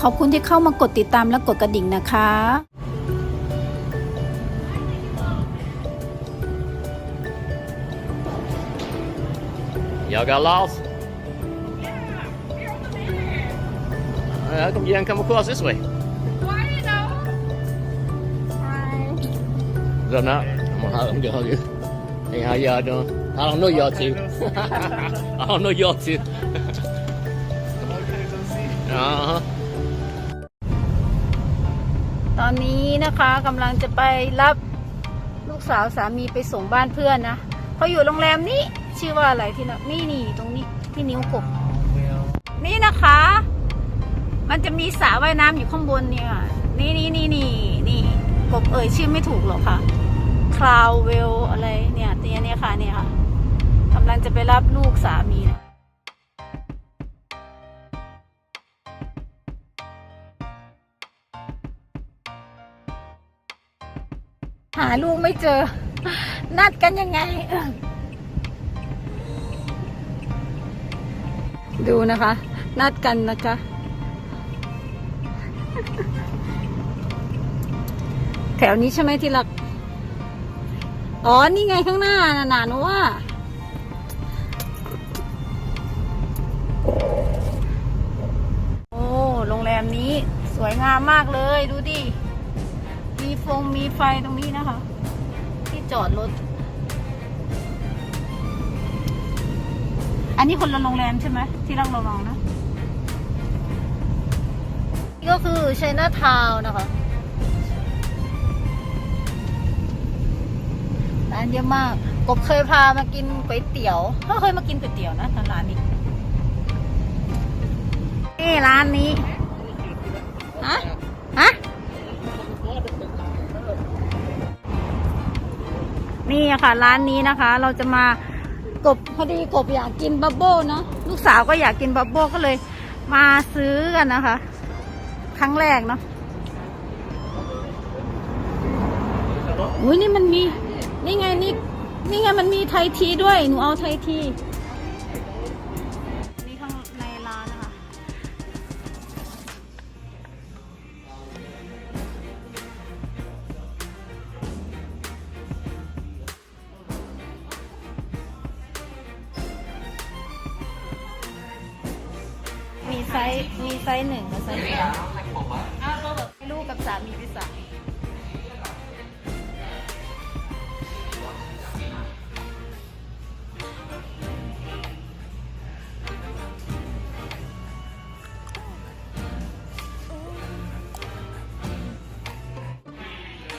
ขอบคุณที่เข้ามากดติดตามและกดกระดิ่งนะคะ Y'all got lost? Uh, how come you didn't come across this way? Don't know. I'm gonna hug, I'm gonna hug you. Hey, how y'all doing? I don't know y'all two. I don't know y'all two. uh huh. ตอนนี้นะคะกำลังจะไปรับลูกสาวสามีไปส่งบ้านเพื่อนนะเขาอยู่โรงแรมนี้ชื่อว่าอะไรที่นะนี่นี่ตรงนี้ที่นิ้วกบนี่นะคะ มันจะมีสระว่ายน้ำอยู่ข้างบนเนี่ยนี่นี่นี่นี่นี่กบเอ่ยชื่อไม่ถูกหรอกค่ะคลาวเวลอะไรเนี่ยเตียเนี่ยค่ะเนี่ยค่ะกำลังจะไปรับลูกสามีนะาลูกไม่เจอ นัดกันยังไง ดูนะคะ นัดกันนะคะแถวนี้ใช่ไหมที่รัก อ๋อ นี่ไงข้างหน้าน่ะนานว่า โอ้ โรงแรมนี้สวยงามมากเลย ดูดิ ฟงมีไฟตรงนี้นะคะ ที่จอดรถ อันนี้คนละโรงแรมใช่ไหมที่รักเราลองนะนี่ก็คือชัยนาทาวนะคะร้านเยอะมาก กบเคยพามากินก๋วยเตี๋ยวเขาเคยมากินก๋วยเตี๋ยวนะตอนร้านนี้นี่ร้านนี้ นี่ค่ะร้านนี้นะคะ เราจะมากบพอดีกบอยากกินบับเบิ้ลเนาะลูกสาวก็อยากกินบับเบิ้ลก็เลย มาซื้อกันนะคะ ครั้งแรกเนาะอุ้ยนี่มันมี นี่ไงนี่นี่ไงมันมีไทยทีด้วย หนูเอาไทยที มีไซส์หนึ่งกับไซส์สองลูกกับสามีไปสั่ง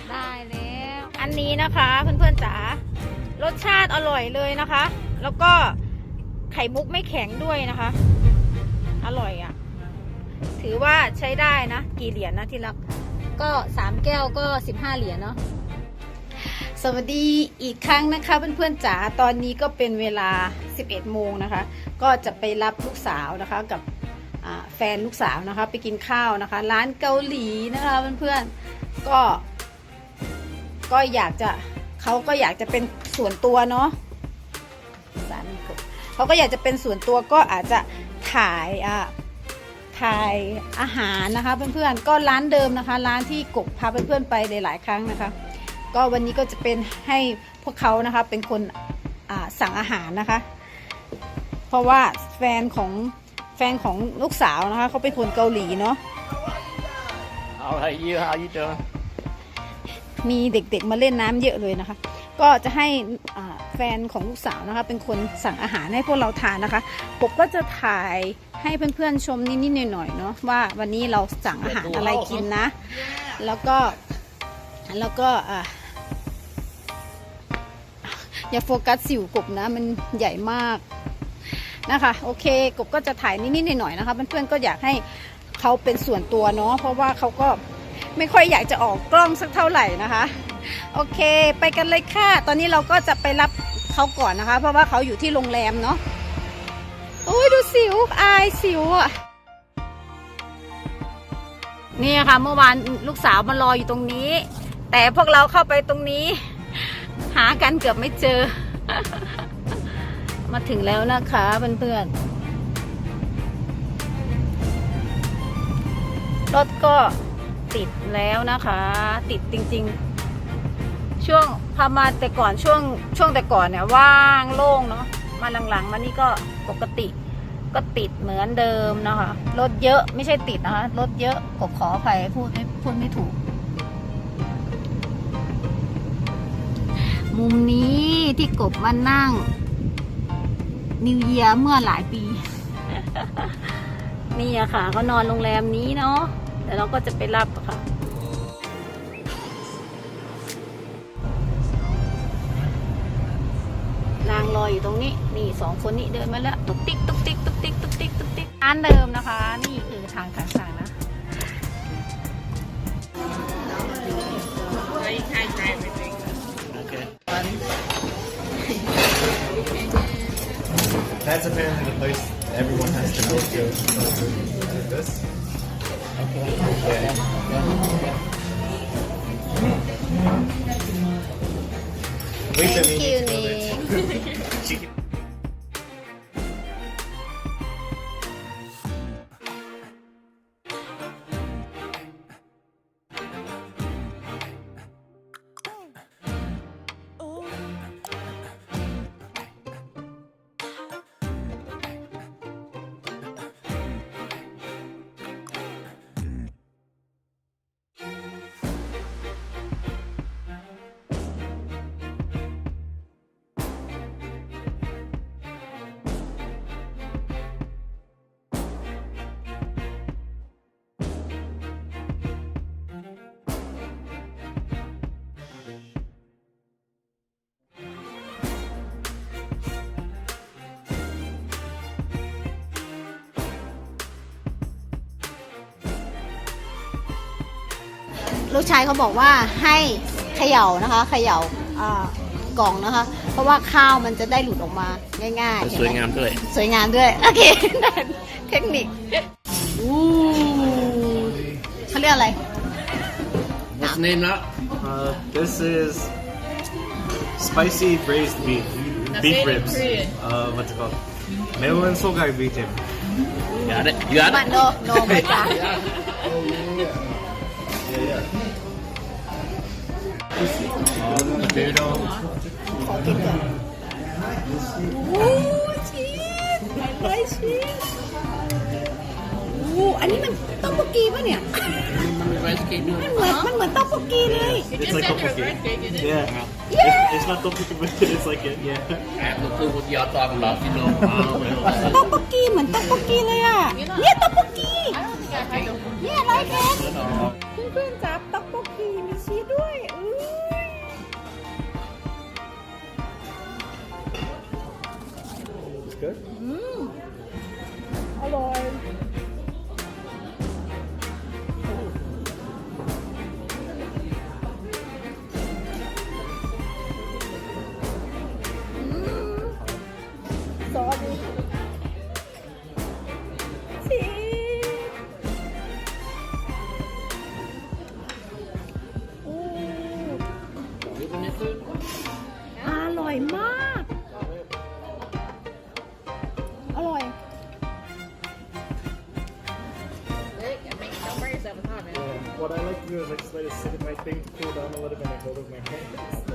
ได้แล้ว อันนี้นะคะเพื่อนๆจ๋ารสชาติอร่อยเลยนะคะ แล้วก็ไข่มุกไม่แข็งด้วยนะคะ อร่อยอะ่ะ ถือว่าใช้ได้นะ กี่เหรียญนะที่รัก ก็สามแก้วก็สิบห้าเหรียญเนาะสวัสดีอีกครั้งนะคะเพื่อนๆจ๋าตอนนี้ก็เป็นเวลา 11 โมงนะคะ ก็จะไปรับลูกสาวนะคะกับแฟนลูกสาวนะคะไปกินข้าวนะคะ ร้านเกาหลีนะคะเพื่อนๆก็ ก็อยากจะเขาก็อยากจะเป็นส่วนตัวเนาะเขาก็อยากจะเป็นส่วนตัวก็อาจจะถ่ายอะ ถ่ายอาหารนะคะเพื่อนๆก็ร้านเดิมนะคะ ร้านที่กบพาเพื่อนๆไปหลายๆครั้งนะคะ ก็วันนี้ก็จะเป็นให้พวกเขานะคะเป็นคนอ่าสั่งอาหารนะคะ เพราะว่าแฟนของแฟนของลูกสาวนะคะเขาเป็นคนเกาหลีเนาะ All right, you, how you doing? มีเด็กๆมาเล่นน้ำเยอะเลยนะคะ ก็จะให้อ่าแฟนของลูกสาวนะคะ เป็นคนสั่งอาหารให้พวกเราทานนะคะปกก็จะถ่าย ให้เพื่อนๆชมนิดๆหน่อยๆเนาะว่าวันนี้เราสั่งอาหารอะไรกินนะ แล้วก็แล้วก็อ่าอย่าโฟกัสสิวกบนะ มันใหญ่มากนะคะโอเคกบก็จะถ่ายนิดๆหน่อยๆนะคะเพื่อนๆก็อยากให้เขาเป็นส่วนตัวเนาะเพราะว่าเขาก็ไม่ค่อยอยากจะออกกล้องสักเท่าไหร่นะคะ โอเค ไปกันเลยค่ะ ตอนนี้เราก็จะไปรับเขาก่อนนะคะ เพราะว่าเขาอยู่ที่โรงแรมเนาะ โอ้ยดูสิวอายสิวอะนี่ค่ะเมื่อวานลูกสาวมารออยู่ตรงนี้ แต่พวกเราเข้าไปตรงนี้ หากันเกือบไม่เจอ มาถึงแล้วนะคะเพื่อนๆรถก็ติดแล้วนะคะ ติดจริงๆ ช่วงพามาแต่ก่อนช่วงช่วงแต่ก่อนเนี่ยว่างโล่งเนาะมาหลังๆมานี่ก็ ปกติก็ติดเหมือนเดิมนะคะรถเยอะไม่ใช่ติดนะคะรถเยอะขอขออภัยพูดไม่พูดไม่ถูก มุมนี้ที่กบมานั่ง นิวเยียเมื่อหลายปี นี่อะค่ะเขานอนโรงแรมนี้เนาะเดี๋ยวเราก็จะไปรับค่ะนางรอยอยู่ตรงนี้ สองคนนี้เดินมาแล้วตุ๊กติ๊กตุ๊กติ๊กตุ๊กติ๊กตุ๊กติ๊กตุ๊กติ๊กร้านเดิมนะคะ นี่คือทางต่างๆนะ Okay. That's apparently the place everyone has to go to. Like this. Wait, I Thank mean, you, to go there Nick. too. Chicken. Nick ลูกชายเขาบอกว่าให้เขย่านะคะเขย่าอ่ากล่องนะคะ เพราะว่าข้าวมันจะได้หลุดออกมาง่ายๆเห็นสวยไหมงามด้วย สวยงามด้วย โอเคได้เทคนิคอู้เขาเรียกอะไร What's the name now? Uh, this is spicy braised beef. beef ribs. Uh, what's it called? Melon sogai beef. Got it. You got มัน it? โนโน Potato. ขอกินก่อนโอ้ชีสไร้ชีสโอ้อันนี้มันต๊อกโบกีป่ะเนี่ย Rice cake ด้วยมันเหมือนมันเหมือนต๊อกโบกีเลย It's like tteokbokki. Yeah. Yeah. It's, it's not tteokbokki, but it's like it. Yeah. แอบรู้ว่าที่ยอดตอนของเราที่โน้ตต๊อกโบกีเหมือนต๊อกโบกีเลยอะ เนี่ยต๊อกโบกีเนี่ยไรแคนเพื่อนๆจับต๊อกโบ It's good. อร่อย ซอสชีสอู้อร่อยมาก let it sit in my thing, to cool down a little bit, and I hold it my hand.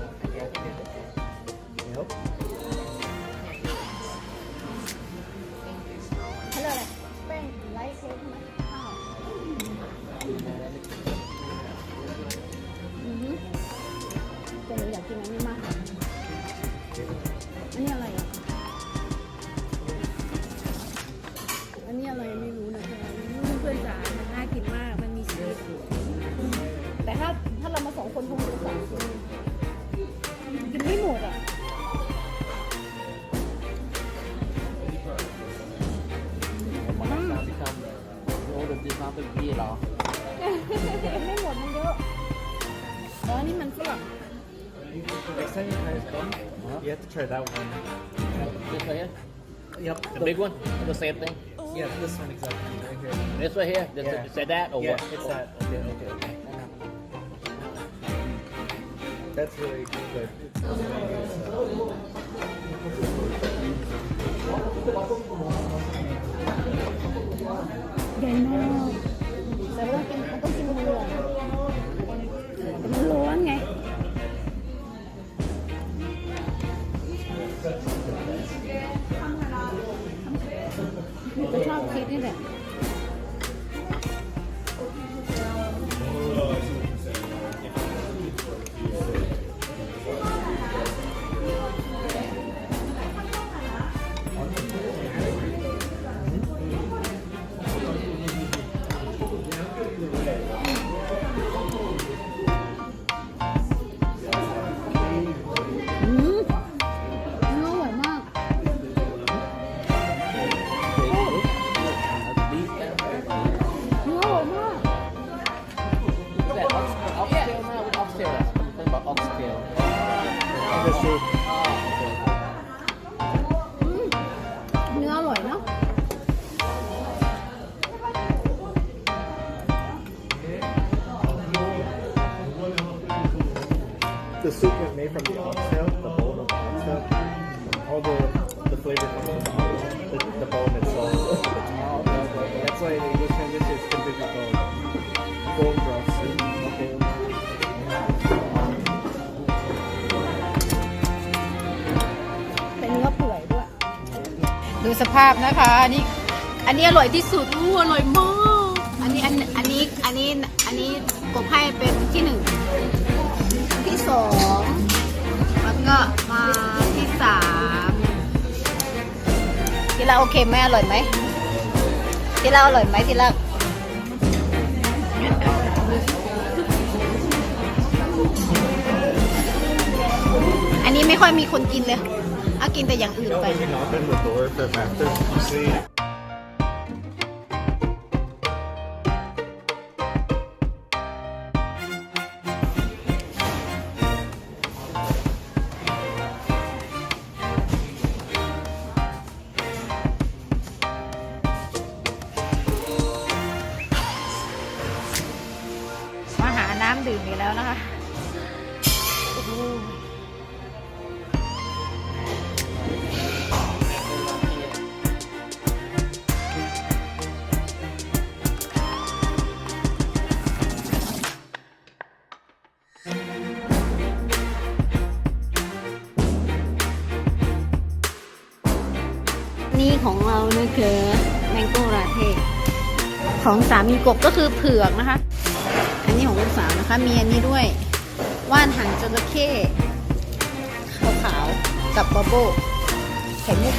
Have to try that one. This right here? Yep. The big one? The same thing? Yeah, this one exactly. Right here. This right here? This, Yeah. Is that that or yeah, what? it's that. Oh, okay, okay, okay. That's really good. It's really 我穿个黑的呗。The soup is made from the oxtail, the bone of the oxtail. All the the flavor comes from the, the, the bone itself. That's why in English language it's typically called bone broth soup. Okay. เป็นเนื้อเปื่อยด้วย ดูสภาพนะคะ อันนี้ อันนี้อร่อยที่สุดอู้อร่อยมาก อันนี้ อันอันนี้ อันนี้ อันนี้กบให้เป็นที่หนึ่ง ที่สองแล้วก็มาที่สามที่เราโอเคไหมอร่อยไหมที่เราอร่อยไหมที่เราอันนี้ไม่ค่อยมีคนกินเลยเอากินแต่อย่างอื่น You know, ไป when you knock on the door for factors, you see ดื่มอีกแล้วนะคะนี่ของเรานะคะแมงโก้ราเทของสามีกบก็คือเผือกนะคะ เป็นสามนะคะ มีอันนี้ด้วย ว่านหางจระเข้ขาวๆกับบับเบิ้ลไข่มุก